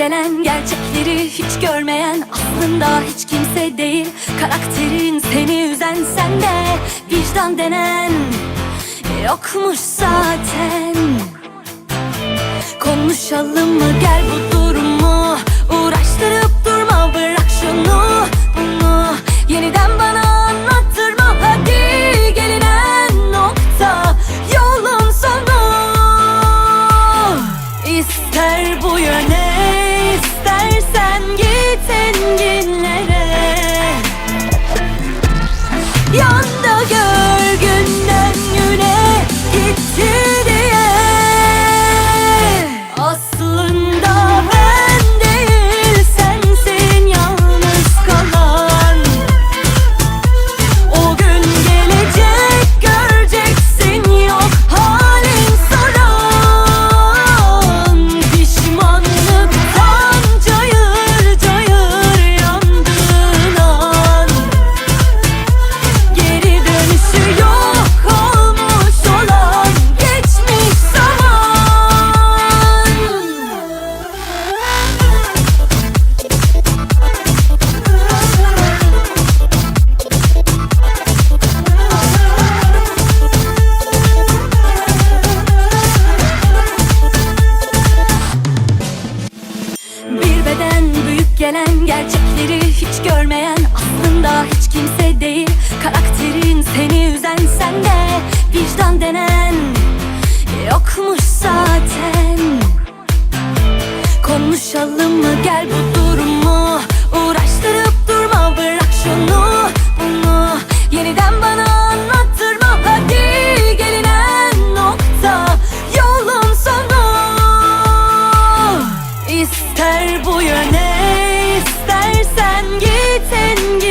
gelen gerçekleri hiç görmeyen aslında hiç kimse değil. Karakterin seni üzen sende vicdan denen yokmuş zaten. Konuşalım mı? Gel bu git enginlere Yanda gör gelen gerçekleri hiç görmeyen aslında hiç kimse değil. Karakterin seni üzen sende vicdan denen yokmuş zaten. Konuşalım mı? Gel bu sen git.